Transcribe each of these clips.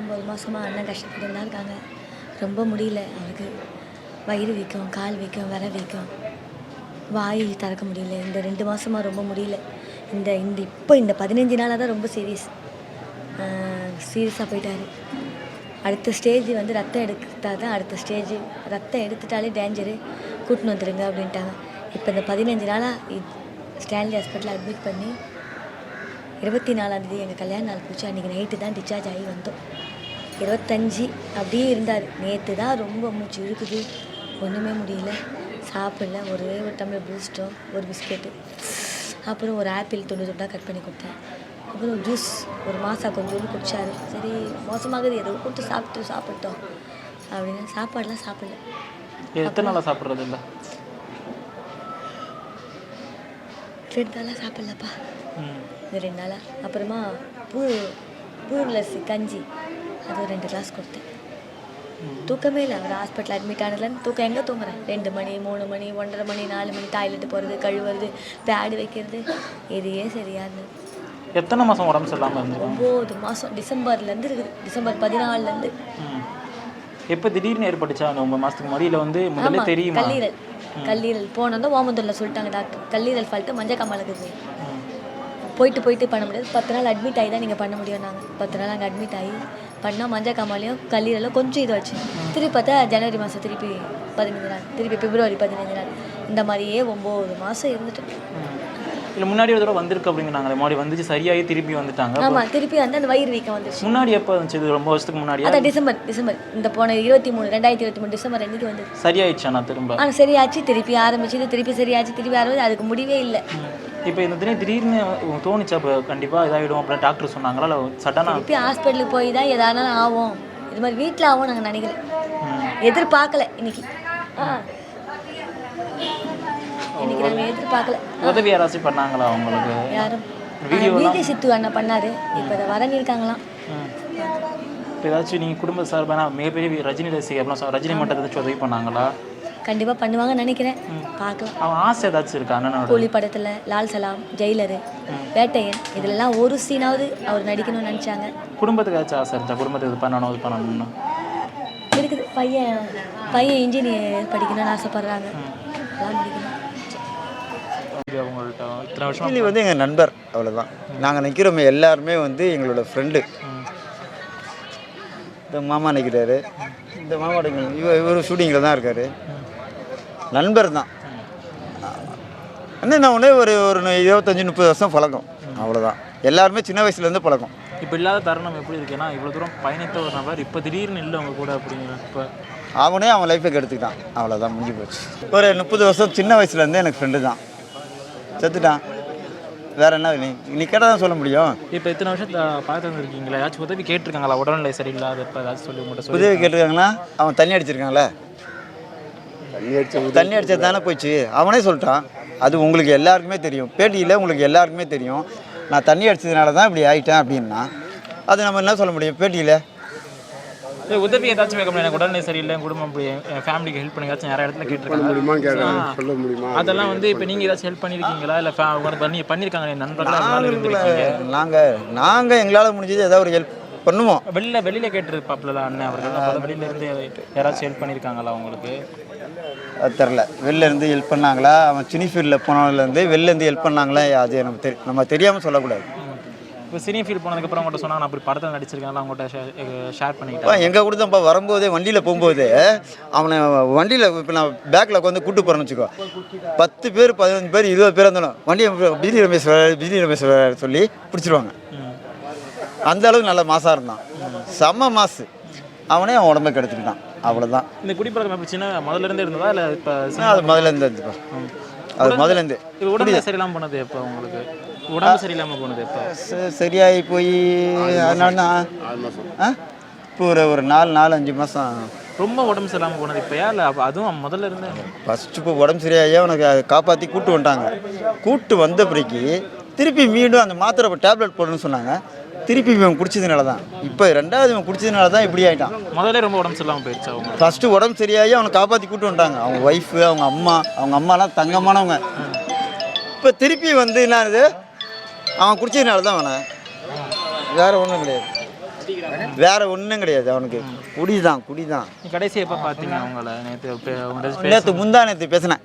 ஒம்பது மாதமாக அண்ணன் கஷ்டப்பட்டு தான் இருக்காங்க ரொம்ப முடியல அவருக்கு. வயிறு வீக்கம் கால் வீக்கம் வர வீக்கம். வாய் திறக்க முடியல. இந்த ரெண்டு மாதமாக ரொம்ப முடியல. இந்த இந்த இப்போ இந்த பதினஞ்சு நாளாக தான் ரொம்ப சீரியஸ் சீரியஸாக போயிட்டார். அடுத்த ஸ்டேஜ் வந்து ரத்தம் எடுத்தா தான் அடுத்த ஸ்டேஜ் ரத்தம் எடுத்துட்டாலே டேஞ்சரு கூட்டின்னு வந்துடுங்க அப்படின்ட்டாங்க. இப்போ இந்த பதினஞ்சு நாளாக ஸ்டான்லி ஹாஸ்பிட்டலில் அட்மிட் பண்ணி இருபத்தி நாலாந்தேதி எங்கள் கல்யாண நாள் பூச்சி. அன்றைக்கி நைட்டு தான் டிஸ்சார்ஜ் ஆகி வந்தோம். இருபத்தஞ்சி அப்படியே இருந்தார். நேற்று தான் ரொம்ப மூச்சு இழுக்குது. ஒன்றுமே முடியல. சாப்பிடல. ஒரே ஒரு டம்ளர் பூஸ்ட்டும் ஒரு பிஸ்கெட்டு அப்புறம் ஒரு ஆப்பிள் துண்டு துண்டாக கட் பண்ணி கொடுத்தேன். அப்புறம் ஜூஸ் ஒரு மாதம் கொஞ்சோண்டு குடிச்சாரு. சரி மோசமாகுது. ஏதோ கொடுத்து சாப்பிட்டு சாப்பிட்டோம். அப்படின்னு சாப்பாடெலாம் சாப்பிடல. எத்தனை நாளாக சாப்பிட்றது இல்லை ரெண்டு நாளாக சாப்பிடலப்பா. ம். இந்த ரெண்டு நாளாக அப்புறமா பூ பூர்லசி கஞ்சி. அது ரெண்டு கிளாஸ் கொடுத்தேன். தூக்கமே இல்லை. அவர் ஹாஸ்பிட்டல் அட்மிட் ஆனதுலேருந்து தூக்கம். எங்கே தூங்குறேன்? ரெண்டு மணி மூணு மணி ஒன்றரை மணி நாலு மணி டாய்லெட் போகிறது கழுவுறது பேடு வைக்கிறது. இதையே சரியா இருந்தது எத்தனை மாதம் உடம்பு சரியில்லாமல் இருந்துருக்கும் ஒம்பது மாதம் டிசம்பர்லேருந்து இருக்குது. டிசம்பர் பதினாலுலேருந்து எப்போ திடீர்னு ஏற்பட்டுச்சா? அந்த ஒன்பது மாதத்துக்கு முன்னாடி? இல்லை வந்து முதல்ல தெரியுமா? கல்லீரல். கல்லீரல். போனதும் ஓமந்தூரில் சொல்லிட்டாங்க டாக்டர். கல்லீரல் ஃபால்ட்டு மஞ்சள் காமால் இருக்குது. போயிட்டு போயிட்டு பண்ண முடியாது. பத்து நாள் அட்மிட் ஆகி தான் நீங்கள் பண்ண முடியும் நாங்கள் பத்து நாள் அங்கே அட்மிட் ஆகி பண்ணால் மஞ்சள் காமாலையும் கல்லீரலும் கொஞ்சம் இதுவாச்சு திருப்பி பார்த்தா ஜனவரி மாதம் திருப்பி பதினஞ்சு நாள். திருப்பி பிப்ரவரி பதினஞ்சு நாள். இந்த மாதிரியே ஒம்பது மாதம் இருந்துட்டு. இல்லை முன்னாடி ஒரு தடவை வந்திருக்கு அப்படிங்கிறாங்களே முன்னாடி வந்துச்சு சரியாகி திருப்பி வந்துட்டாங்க. ஆமாம் திருப்பி வந்து அந்த வயிறு வீக்கம் வந்துச்சு. முன்னாடி எப்போ வந்துச்சு இது? ரொம்ப வருஷத்துக்கு முன்னாடியா? அதான் டிசம்பர் டிசம்பர். இந்த போன இருபத்தி மூணு ரெண்டாயிரத்தி இருபத்தி மூணு டிசம்பர் அன்றைக்கி வந்து சரியாயிடுச்சா நான் திரும்ப? ஆனால் சரியாச்சு திருப்பி ஆரம்பிச்சது திருப்பி சரியாச்சு திருப்பி ஆரம்பிச்சு அதுக்கு முடிவே இல்லை. இப்போ இந்த திடீர் திடீர்னு தோணுச்சா? இப்போ கண்டிப்பாக இதாகிடும் அப்படின்னு டாக்டர் சொன்னாங்களா? இல்லை சடனாக திருப்பி ஹாஸ்பிட்டலுக்கு போய் தான் எதானாலும் ஆகும் இது மாதிரி வீட்டில் ஆகும் நாங்கள் நினைக்கல. எதிர்பார்க்கல இன்னைக்கு. ஆ. இன்னைக்கு நாங்கள் எதிர்பார்க்கல. உதவி யாராச்சும் பண்ணாங்களா உங்களுக்கு? யாரும். வீட்டு சித்து அண்ணன் பண்ணாரு. இப்போ இதை வரன் இருக்காங்களாம் ம். இப்போ ஏதாச்சும் நீங்கள் குடும்ப சார்பான மிகப்பெரிய ரஜினி ரசிகர் அப்படின்னா சொ- ரஜினி மட்டும் ஏதாச்சும் உதவி பண்ணாங்களா? கண்டிப்பாக பண்ணுவாங்கன்னு நினைக்கிறேன். பார்க்கலாம். அவன் ஆசை ஏதாச்சும் இருக்கா அண்ணனோட? கூலி படத்தில் லால் சலாம் ஜெயிலரு வேட்டையன் இதுலலாம் ஒரு சீனாவது அவர் நடிக்கணும்னு நினச்சாங்க. குடும்பத்துக்கு ஏதாச்சும் ஆசை இருந்துச்சா குடும்பத்துக்கு இது பண்ணணும் இது பண்ணணும்னு? இருக்குது. பையன் பையன் இன்ஜினியர் படிக்கணும்னு ஆசைப்பட்றாங்க. எல்லாம் முடிக்கணும் ஆக்சுவலி வந்து எங்கள் நண்பர் அவ்வளோதான் நாங்கள் நிற்கிறோமே எல்லாருமே வந்து எங்களோட ஃப்ரெண்டு இந்த மாமா நிற்கிறாரு இந்த மாமாவோட இவர் இவர் ஷூட்டிங்கில் தான் இருக்கார். நண்பர் தான். நான் ஒன்றே ஒரு ஒரு இருபத்தஞ்சி முப்பது வருஷம் பழக்கம். அவ்வளோதான் எல்லாருமே சின்ன வயசுலேருந்து பழக்கம். இப்போ இல்லாத தருணம் எப்படி இருக்குன்னா இவ்வளோ தூரம் பயணித்த ஒரு நபர் இப்போ திடீர்னு இல்லை அவங்க கூட அப்படிங்கிற இப்போ. அவனே அவன் லைஃபை கெடுத்துக்கிட்டான். அவ்வளோதான் முடிஞ்சு போச்சு. ஒரு முப்பது வருஷம் சின்ன வயசுலேருந்தே எனக்கு ஃப்ரெண்டு தான். செத்துட்டான் வேற என்ன நீ நீ கேட்டால் தான் சொல்ல முடியும். இப்போ இத்தனை வருஷம் பார்த்து வந்துருக்கீங்களா. ஏதாச்சும் உதவி கேட்டிருக்காங்களா? உடல்நிலை சரியில்லாத இப்போ ஏதாச்சும் சொல்லி உங்கள்கிட்ட சொல்லி உதவி கேட்டிருக்காங்கன்னா அவன் தண்ணி அடிச்சிருக்கான்ல. தண்ணி அடிச்சது தானே போச்சு. அவனே சொல்லிட்டான். அது உங்களுக்கு எல்லாருக்குமே தெரியும். பேட்டியில் உங்களுக்கு எல்லாருக்குமே தெரியும். நான் தண்ணி அடிச்சதுனால தான் இப்படி ஆயிட்டேன் அப்படின்னா அது நம்ம என்ன சொல்ல முடியும்? பேட்டியில். உதவி ஏதாச்சும் கேட்க முடியும்? எனக்கு உடல்நிலை சரியில்லை குடும்பம் என் ஃபேமிலிக்கு ஹெல்ப் பண்ணி ஏதாச்சும் நிறைய இடத்துல கேட்டிருக்காங்க. சொல்ல முடியுமா? அதெல்லாம் வந்து இப்போ நீங்கள் ஏதாச்சும் ஹெல்ப் பண்ணியிருக்கீங்களா இல்லை பண்ணி பண்ணியிருக்காங்க என் நண்பர்களாக நாங்கள் நாங்கள் எங்களால் முடிஞ்சது ஏதாவது ஒரு ஹெல்ப் பண்ணுவோம். வெளியில் வெளியில் கேட்டிருப்பாப்புல அண்ணன் அவர்கள். வெளியில இருந்து யாராச்சும் ஹெல்ப் பண்ணியிருக்காங்களா உங்களுக்கு? அது தெரில வெளில இருந்து ஹெல்ப் பண்ணாங்களா? அவன் சினி ஃபீல்டில் போனதுலேருந்து வெளில இருந்து ஹெல்ப் பண்ணாங்களா? அது நமக்கு தெரி நம்ம தெரியாமல் சொல்லக்கூடாது. இப்போ சினி ஃபீல் போனதுக்கப்புறம் அவங்கள்ட்ட சொன்னாங்க நான் அப்படி படத்தில் நடிச்சிருக்கேன் அவங்கள்ட்ட ஷேர் இப்போ பண்ணிக்கிட்டேன். எங்கள் கூட தான்ப்பா வரும்போதே வண்டியில் போகும்போது அவனை வண்டியில் இப்போ நான் பேக்கில் உட்காந்து கூட்டு போகிறேன்னு வச்சுக்கோ. பத்து பேர் பதினஞ்சு பேர் இருபது பேர் இருந்தாலும் வண்டியை பிஜி ரமேஷ் வராரு, பிஜி ரமேஷ் சொல்லி பிடிச்சிருவாங்க. அந்த அளவுக்கு நல்ல மாசாக இருந்தான். செம்ம மாசு. அவனே அவன் உடம்பை கெடுத்துக்கிட்டான். அவ்வளோதான் இந்த குடிப்பழக்கம் எப்படி சின்ன முதல்ல இருந்தே இருந்ததா இல்லை இப்போ அது முதல்ல இருந்து இருந்துப்பா அது முதல்ல இருந்து. இப்போ உடம்பு சரியில்லாமல் போனது எப்போ உங்களுக்கு? உடம்பு சரியில்லாமல் போனது சரியாகி போய் அதனால தான் இப்போ ஒரு ஒரு நாலு நாலு அஞ்சு மாதம் ரொம்ப உடம்பு சரியில்லாமல் போனது இப்போயா? இல்லை அதுவும் முதல்ல இருந்து? ஃபஸ்ட்டு இப்போ உடம்பு சரியாகி அவனுக்கு காப்பாற்றி கூட்டு வந்துட்டாங்க. கூட்டு வந்த பிறகு திருப்பி மீண்டும் அந்த மாத்திரை டேப்லெட் போடணும்னு சொன்னாங்க. திருப்பி இவன் குடிச்சதுனால தான் இப்போ ரெண்டாவது இவன் குடிச்சதுனால தான் இப்படி ஆகிட்டான் முதல்ல ரொம்ப உடம்பு சரியில்லாமல் போயிடுச்சு அவங்க ஃபஸ்ட்டு உடம்பு சரியாகி அவனை காப்பாற்றி கூட்டு வந்துட்டாங்க. அவங்க ஒய்ஃபு அவங்க அம்மா அவங்க அம்மாலாம் தங்கமானவங்க. இப்போ திருப்பி வந்து என்னது? அவன் குடிச்சதுனால தான் அவனை. வேறு ஒன்றும் கிடையாது. வேற ஒன்றும் கிடையாது அவனுக்கு. குடி தான் குடி தான் நீ கடைசி எப்போ பார்த்தீங்க அவங்கள நேற்று நேற்று முந்தா நேற்று பேசினேன்.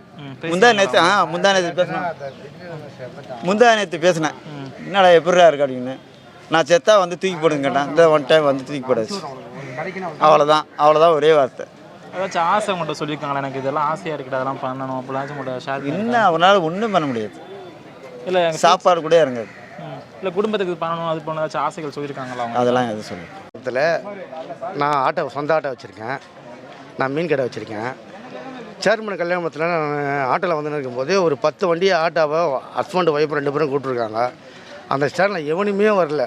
முந்தா நேற்று ஆ முந்தா நேற்று பேசினேன் முந்தா நேற்று பேசினேன். என்னடா எப்படிடா இருக்கு அப்படின்னு. நான் செத்தா வந்து தூக்கி போடுங்க கேட்டேன். இந்த ஒன் டைம் வந்து தூக்கி போடாச்சு அவ்வளோதான் அவ்வளோதான் ஒரே வார்த்தை. ஏதாச்சும் ஆசை உங்கள்கிட்ட சொல்லியிருக்காங்களா? எனக்கு இதெல்லாம் ஆசையாக இருக்குது. அதெல்லாம் பண்ணணும் அப்படிலாம் உங்கள்கிட்ட ஷேர் என்ன அவனால் ஒன்றும் பண்ண முடியாது. இல்லை சாப்பாடு கூட இறங்காது. இல்லை குடும்பத்துக்கு பண்ணணும் அது பண்ண ஏதாச்சும் ஆசைகள் சொல்லியிருக்காங்களா அவங்க? அதெல்லாம் எதுவும் சொல்லு இடத்துல நான் ஆட்டோ சொந்த ஆட்டோ வச்சுருக்கேன். நான் மீன் கடை வச்சுருக்கேன். சேர்மன் கல்யாணத்தில் நான் ஆட்டோவில் வந்து இருக்கும்போது ஒரு பத்து வண்டி ஆட்டோவை ஹஸ்பண்ட் ஒய்ஃப் ரெண்டு பேரும் கூப்பிட்ருக்காங்க அந்த ஸ்டாண்டில் எவனுமே வரல.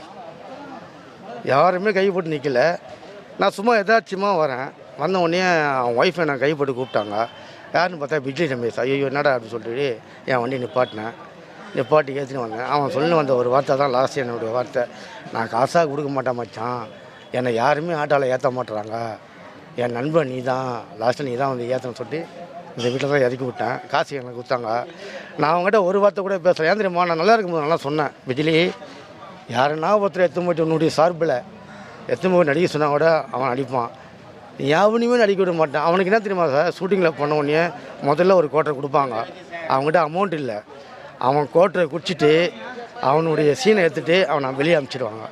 யாருமே கை போட்டு நிற்கல நான் சும்மா எதாச்சுமா வரேன். வந்த உடனே அவன் ஒய்ஃபை நான் கை போட்டு கூப்பிட்டாங்க. யாருன்னு பார்த்தா பிஜி ரமேஷ். ஐயோ என்னடா அப்படின்னு சொல்லிட்டு என் வண்டி நிப்பாட்டினேன். இந்த பாட்டு ஏற்றினு வந்தேன். அவன் சொல்லி வந்த ஒரு வார்த்தை தான் லாஸ்ட் என்னுடைய வார்த்தை. நான் காசாக கொடுக்க மாட்டேன் மச்சான். என்னை யாருமே ஆட்டோவில் ஏற்ற மாட்டுறாங்க என் நண்பன் நீ தான் லாஸ்ட்டில் நீ தான் வந்து ஏற்றணும் சொல்லிட்டு இந்த வீட்டில் தான் இறக்கி விட்டேன். காசு எனக்கு கொடுத்தாங்க. நான் அவங்ககிட்ட ஒரு வார்த்தை கூட பேசுகிறேன் ஏன் தெரியுமா? நான் நல்லா இருக்கும்போது நல்லா சொன்னேன். விஜிலி யாருன்னா ஒருத்தர் எத்தனை போயிட்டு உன்னுடைய சார்பில் எத்தனை போய் நடிக்க சொன்னால் கூட அவன் நடிப்பான். நீ யாவனையுமே நடிக்க விட மாட்டான். அவனுக்கு என்ன தெரியுமா சார்? ஷூட்டிங்கில் பண்ண உடனே முதல்ல ஒரு கோட்டர் கொடுப்பாங்க. அவங்ககிட்ட அமௌண்ட் இல்லை. அவன் கோட்டரை குடிச்சிட்டு அவனுடைய சீனை எடுத்துட்டு அவனை வெளியே அனுப்பிச்சிடுவாங்க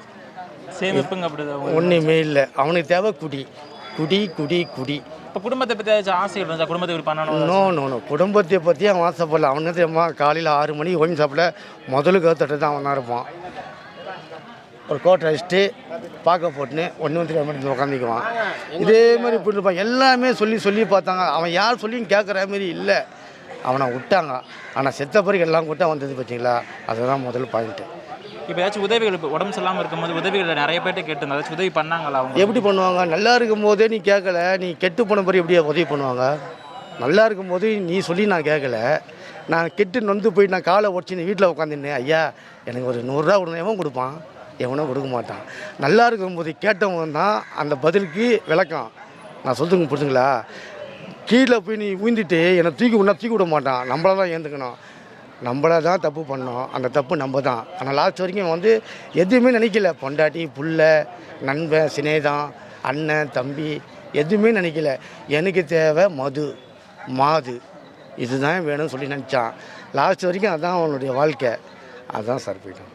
சேமிப்புங்க அப்படி ஒன்றுமே இல்லை. அவனுக்கு தேவை குடி. குடி குடி குடி. இப்போ குடும்பத்தை பற்றி ஏதாச்சும் ஆசைகள் இருந்தால் குடும்பத்துக்கு இப்படி பண்ணணும் நோ நோ நோ குடும்பத்தை பற்றி அவன் ஆசைப்படல. அவன் என்ன தெரியுமா? காலையில் ஆறு மணிக்கு ஒயின் சாப்பிட முதல்ல கருத்தட்டு தான் அவன் தான் இருப்பான். ஒரு கோட்டை அடிச்சுட்டு பார்க்க போட்டுன்னு ஒன்று வந்து மாதிரி உட்காந்துக்குவான் இதே மாதிரி இப்படி இருப்பான். எல்லாமே சொல்லி சொல்லி பார்த்தாங்க. அவன் யார் சொல்லியும் கேட்குற மாதிரி இல்லை. அவனை விட்டாங்க. ஆனால் செத்த பிறகு எல்லாம் கூட்டம் வந்தது பார்த்தீங்களா அதுதான் முதல் பாயிண்ட்டு இப்போ ஏதாச்சும் உதவிகள் இப்போ உடம்பு சரியில்லாமல் இருக்கும்போது உதவிகள் நிறைய பேர்ட்ட கேட்டு ஏதாச்சும் உதவி பண்ணாங்களா அவங்க? எப்படி பண்ணுவாங்க? நல்லா இருக்கும்போதே நீ கேட்கல நீ கெட்டு போன பிறகு எப்படி உதவி பண்ணுவாங்க? நல்லா இருக்கும்போது நீ சொல்லி நான் கேட்கல நான் கெட்டு நொந்து போய் நான் காலை உடச்சி வீட்டில் உட்காந்துருந்தேன் ஐயா எனக்கு ஒரு நூறுரூவா கொடுங்க எவன் கொடுப்பான். எவனும் கொடுக்க மாட்டான். நல்லா இருக்கும்போது கேட்டவங்க தான் அந்த பதிலுக்கு விளக்கம். நான் சொல்லுங்க புரிஞ்சுங்களா? கீழே போய் நீ ஊந்திட்டு என்னை தூக்கி விடா தூக்கி விட மாட்டான். நம்மள தான் ஏந்துக்கணும். நம்மள தான் தப்பு பண்ணோம். அந்த தப்பு நம்ம தான். ஆனால் லாஸ்ட் வரைக்கும் வந்து எதுவுமே நினைக்கல. பொண்டாட்டி புள்ள நண்பன் சினேதான் அண்ணன் தம்பி எதுவுமே நினைக்கல. எனக்கு தேவை மது மாது. இதுதான் வேணும்னு சொல்லி நினச்சான். லாஸ்ட் வரைக்கும் அதான் அவனுடைய வாழ்க்கை. அதுதான் சார் போயிட்டான்.